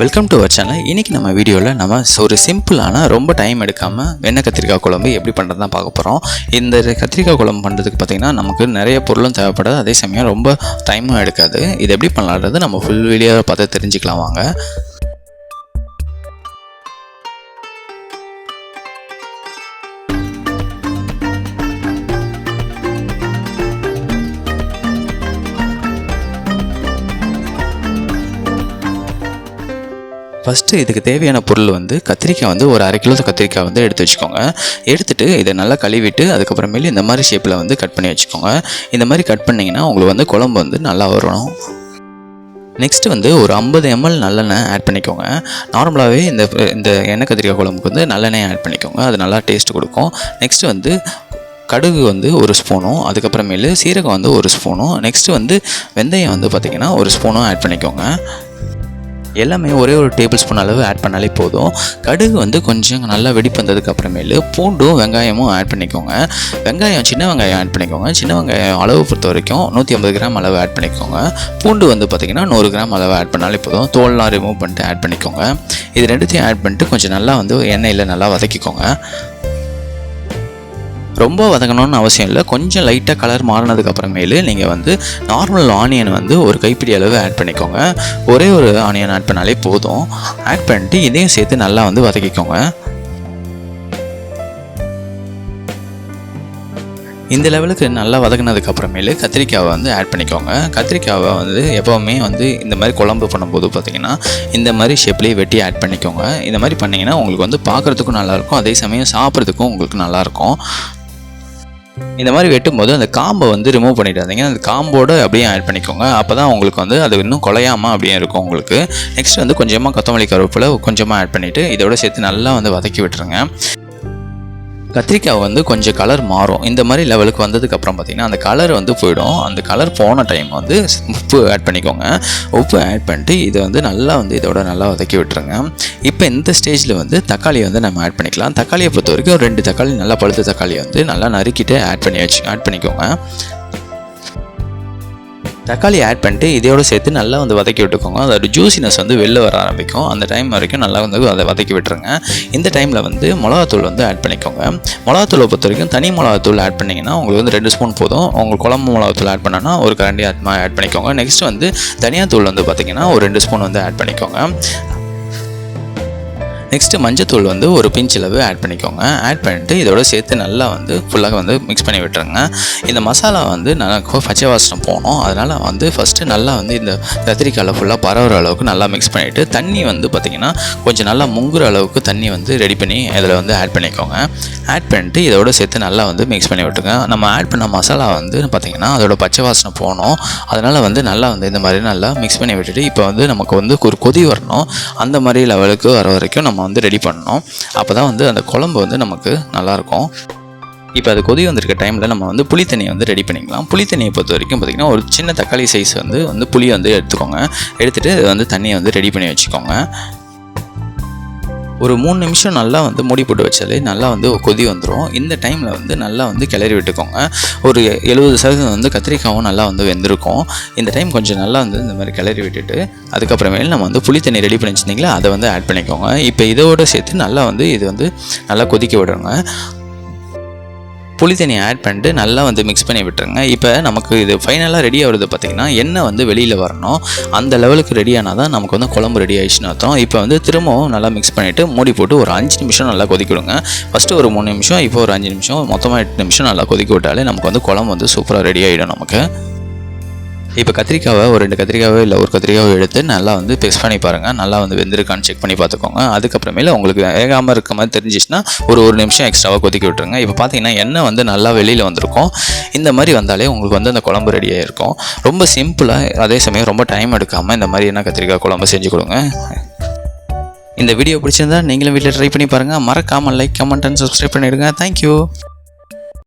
Welcome to our channel இன்றைக்கி நம்ம வீடியோவில் நம்ம ஒரு சிம்பிளான ரொம்ப டைம் எடுக்காமல் வெண்ணெய் கத்திரிக்காய் குழம்பு எப்படி பண்ணுறது தான் பார்க்க போகிறோம் இந்த கத்திரிக்காய் குழம்பு பண்ணுறதுக்கு பார்த்திங்கன்னா நமக்கு நிறைய பொருளும் தேவைப்படாது. அதே சமயம் ரொம்ப டைமும் எடுக்காது. இது எப்படி பண்ணலான்றது நம்ம ஃபுல் வீடியோவை பார்த்து தெரிஞ்சுக்கலாம் வாங்க. ஃபஸ்ட்டு இதுக்கு தேவையான பொருள் வந்து கத்திரிக்காய் வந்து ஒரு அரை கிலோ கத்திரிக்காய் வந்து எடுத்து வச்சுக்கோங்க. எடுத்துகிட்டு இதை நல்லா கழுவிட்டு அதுக்கப்புறமேலு இந்த மாதிரி ஷேப்பில் வந்து கட் பண்ணி வச்சுக்கோங்க. இந்த மாதிரி கட் பண்ணிங்கன்னா உங்களுக்கு வந்து குழம்பு வந்து நல்லா வரும். நெக்ஸ்ட் வந்து ஒரு ஐம்பது எம்எல் நல்லெண்ணெய் ஆட் பண்ணிக்கோங்க. நார்மலாகவே இந்த இந்த எண்ணெய் கத்திரிக்காய் குழம்புக்கு வந்து நல்லெண்ணெய் ஆட் பண்ணிக்கோங்க. அது நல்லா டேஸ்ட் கொடுக்கும். நெக்ஸ்ட் வந்து கடுகு வந்து ஒரு ஸ்பூனும் அதுக்கப்புறமேலு சீரகம் வந்து ஒரு ஸ்பூனும். நெக்ஸ்ட்டு வந்து வெந்தயம் வந்து பார்த்திங்கன்னா ஒரு ஸ்பூனும் ஆட் பண்ணிக்கோங்க. எல்லாமே ஒரே ஒரு டேபிள் ஸ்பூன் அளவு ஆட் பண்ணாலே போதும். கடுகு வந்து கொஞ்சம் நல்லா வெடிப்பு வந்ததுக்கு அப்புறமேலு பூண்டும் வெங்காயமும் ஆட் பண்ணிக்கோங்க. வெங்காயம் சின்ன வெங்காயம் ஆட் பண்ணிக்கோங்க. சின்ன வெங்காயம் அளவு பொறுத்த வரைக்கும் நூற்றி ஐம்பது கிராம் அளவு ஆட் பண்ணிக்கோங்க. பூண்டு வந்து பார்த்திங்கன்னா நூறு கிராம் அளவு ஆட் பண்ணாலே போதும். தோல்லாம் ரிமூவ் பண்ணிட்டு ஆட் பண்ணிக்கோங்க. இது ரெண்டுத்தையும் ஆட் பண்ணிட்டு கொஞ்சம் நல்லா வந்து எண்ணெயில் நல்லா வதக்கிக்கோங்க. ரொம்ப வதங்கணும்னு அவசியம் இல்லை. கொஞ்சம் லைட்டாக கலர் மாறினதுக்கு அப்புறமேலு நீங்கள் வந்து நார்மல் ஆனியன் வந்து ஒரு கைப்பிடி அளவு ஆட் பண்ணிக்கோங்க. ஒரே ஒரு ஆனியன் ஆட் பண்ணாலே போதும். ஆட் பண்ணிட்டு இதையும் சேர்த்து நல்லா வந்து வதக்கிக்கோங்க. இந்த லெவலுக்கு நல்லா வதங்கினதுக்கு அப்புறமேலு கத்திரிக்காவை வந்து ஆட் பண்ணிக்கோங்க. கத்திரிக்காவை வந்து எப்போவுமே வந்து இந்த மாதிரி குழம்பு பண்ணும்போது பார்த்தீங்கன்னா இந்த மாதிரி ஷேப்லேயே வெட்டி ஆட் பண்ணிக்கோங்க. இந்த மாதிரி பண்ணிங்கன்னா உங்களுக்கு வந்து பார்க்குறதுக்கும் நல்லாயிருக்கும் அதே சமயம் சாப்பிட்றதுக்கும் உங்களுக்கு நல்லாயிருக்கும் இந்த மாதிரி வெட்டும்போது அந்த காம்பை வந்து ரிமூவ் பண்ணிடாதீங்க. அந்த காம்போடு அப்படியே ஆட் பண்ணிக்கோங்க. அப்போ தான் உங்களுக்கு வந்து அது இன்னும் குலையாமல் அப்படியே இருக்கும் உங்களுக்கு. நெக்ஸ்ட் வந்து கொஞ்சமாக கொத்தமல்லி கருவேப்பிலை கொஞ்சமாக ஆட் பண்ணிவிட்டு இதோட சேர்த்து நல்லா வந்து வதக்கி விட்டுருங்க. கத்திரிக்காய் வந்து கொஞ்சம் கலர் மாறும். இந்த மாதிரி லெவலுக்கு வந்ததுக்கப்புறம் பார்த்திங்கன்னா அந்த கலர் வந்து போயிடும். அந்த கலர் போன டைம் வந்து உப்பு ஆட் பண்ணிக்கோங்க. உப்பு ஆட் பண்ணிட்டு இதை வந்து நல்லா வந்து இதோட நல்லா வதக்கி விட்டுருங்க. இப்போ இந்த ஸ்டேஜில் வந்து தக்காளியை வந்து நம்ம ஆட் பண்ணிக்கலாம். தக்காளியை பொறுத்த வரைக்கும் ரெண்டு தக்காளி நல்லா பழுத்த தக்காளி வந்து நல்லா நறுக்கிட்டு ஆட் பண்ணி வச்சு ஆட் பண்ணிக்கோங்க. தக்காளி ஆட் பண்ணிட்டு இதையோடு சேர்த்து நல்லா வந்து வதக்கி விட்டுக்கோங்க. அதோட ஜூசினஸ் வந்து வெளில வர ஆரம்பிக்கும். அந்த டைம் வரைக்கும் நல்லா வந்து அதை வதக்கி விட்டுருங்க. இந்த டைமில் வந்து மிளகாத்தூள் வந்து ஆட் பண்ணிக்கோங்க. மிளகாத்தூளை பொறுத்த வரைக்கும் தனி மிளகாத்தூள் ஆட் பண்ணிங்கன்னா உங்களுக்கு வந்து ரெண்டு ஸ்பூன் போதும். உங்களுக்கு குழம்பு மிளகாத்தூள் ஆட் பண்ணனா ஒரு கரண்டி ஆட் ஆட் பண்ணிக்கோங்க. நெக்ஸ்ட் வந்து தனியாத்தூள் வந்து பார்த்திங்கன்னா ஒரு ரெண்டு ஸ்பூன் வந்து ஆட் பண்ணிக்கோங்க. நெக்ஸ்ட்டு மஞ்சத்தூள் வந்து ஒரு பிஞ்ச் அளவு ஆட் பண்ணிக்கோங்க. ஆட் பண்ணிட்டு இதோட சேர்த்து நல்லா வந்து ஃபுல்லாக வந்து மிக்ஸ் பண்ணி விட்டுருங்க. இந்த மசாலா வந்து நல்லா பச்சை வாசனம் போகணும். அதனால் வந்து ஃபஸ்ட்டு நல்லா வந்து இந்த கத்திரிக்காயில் ஃபுல்லாக பரவுற அளவுக்கு நல்லா மிக்ஸ் பண்ணிவிட்டு தண்ணி வந்து பார்த்திங்கன்னா கொஞ்சம் நல்லா முங்குற அளவுக்கு தண்ணி வந்து ரெடி பண்ணி இதில் வந்து ஆட் பண்ணிக்கோங்க. ஆட் பண்ணிட்டு இதோட சேர்த்து நல்லா வந்து மிக்ஸ் பண்ணி விட்டுருங்க. நம்ம ஆட் பண்ண மசாலா வந்து பார்த்திங்கன்னா அதோட பச்சை வாசனை போனோம் அதனால் வந்து நல்லா வந்து இந்த மாதிரி நல்லா மிக்ஸ் பண்ணி விட்டுட்டு இப்போ வந்து நமக்கு வந்து ஒரு கொதி வரணும். அந்த மாதிரி லெவலுக்கு வர வரைக்கும் நம்ம வந்து ரெடி பண்ணணும். அப்போ தான் வந்து அந்த குழம்பு வந்து நமக்கு நல்லாயிருக்கும். இப்போ அது கொதி வந்திருக்க டைமில் நம்ம வந்து புளி தண்ணியை வந்து ரெடி பண்ணிக்கலாம். புளி தண்ணியை பொறுத்த வரைக்கும் பார்த்திங்கன்னா ஒரு சின்ன தக்காளி சைஸ் வந்து வந்து புளியை வந்து எடுத்துக்கோங்க. எடுத்துகிட்டு வந்து தண்ணியை வந்து ரெடி பண்ணி வச்சுக்கோங்க. ஒரு மூணு நிமிஷம் நல்லா வந்து மூடி போட்டு வச்சாலே நல்லா வந்து கொதி வந்துடும் இந்த டைமில் வந்து நல்லா வந்து கிளறி விட்டுக்கோங்க. ஒரு எழுபது சதவீதம் வந்து கத்திரிக்காவும் நல்லா வந்து வெந்திருக்கும். இந்த டைம் கொஞ்சம் நல்லா வந்து இந்த மாதிரி கிளறி விட்டுட்டு அதுக்கப்புறமேல் நம்ம வந்து புளி தண்ணி ரெடி பண்ணி வச்சுருந்தீங்களா அதை வந்து ஆட் பண்ணிக்கோங்க. இப்போ இதோட சேர்த்து நல்லா வந்து இது வந்து நல்லா கொதிக்க விடுங்க புளி தண்ணியை ஆட் பண்ணிட்டு நல்லா வந்து மிக்ஸ் பண்ணி விட்டுருங்க. இப்போ நமக்கு இது ஃபைனலாக ரெடி ஆகுறது பார்த்திங்கன்னா எண்ணெய் வந்து வெளியில் வரணும். அந்த லெவலுக்கு ரெடி ஆனால் தான் நமக்கு வந்து குழம்பு ரெடி ஆயிடுச்சுன்னு அர்த்தம். இப்போ வந்து திரும்பவும் நல்லா மிக்ஸ் பண்ணிவிட்டு மூடி போட்டு ஒரு அஞ்சு நிமிஷம் நல்லா கொதிக்க விடுங்க ஃபஸ்ட்டு ஒரு மூணு நிமிஷம் இப்போ ஒரு அஞ்சு நிமிஷம் மொத்தமாக எட்டு நிமிஷம் நல்லா கொதிக்க விட்டாலே நமக்கு வந்து குழம்பு வந்து சூப்பராக ரெடி ஆகிடும் நமக்கு. இப்போ கத்திரிக்காவை ஒரு ரெண்டு கத்திரிக்காவோ இல்லை ஒரு கத்திரிக்காவோ எடுத்து நல்லா வந்து பிக்ஸ் பண்ணி பாருங்கள் நல்லா வந்து வெந்திருக்கான்னு செக் பண்ணி பார்த்துக்கோங்க அதுக்கப்புறமேல உங்களுக்கு வேகாமல் இருக்க மாதிரி தெரிஞ்சிச்சுன்னா ஒரு ஒரு நிமிஷம் எக்ஸ்ட்ராவாக கொதிக்க விட்டுருங்க. இப்போ பார்த்தீங்கன்னா எண்ணெய் வந்து நல்லா வெளியில் வந்திருக்கும். இந்த மாதிரி வந்தாலே உங்களுக்கு வந்து அந்த குழம்பு ரெடியாக இருக்கும் ரொம்ப சிம்பிளாக அதே சமயம் ரொம்ப டைம் எடுக்காமல் இந்த மாதிரி என்ன கத்திரிக்காய் குழம்பு செஞ்சு கொடுங்க. இந்த வீடியோ பிடிச்சிருந்தா நீங்களும் வீட்டில் ட்ரை பண்ணி பாருங்கள் மறக்காமல் லைக் கமெண்ட் அண்ட் சப்ஸ்கிரைப் பண்ணிவிடுங்க தேங்க்யூ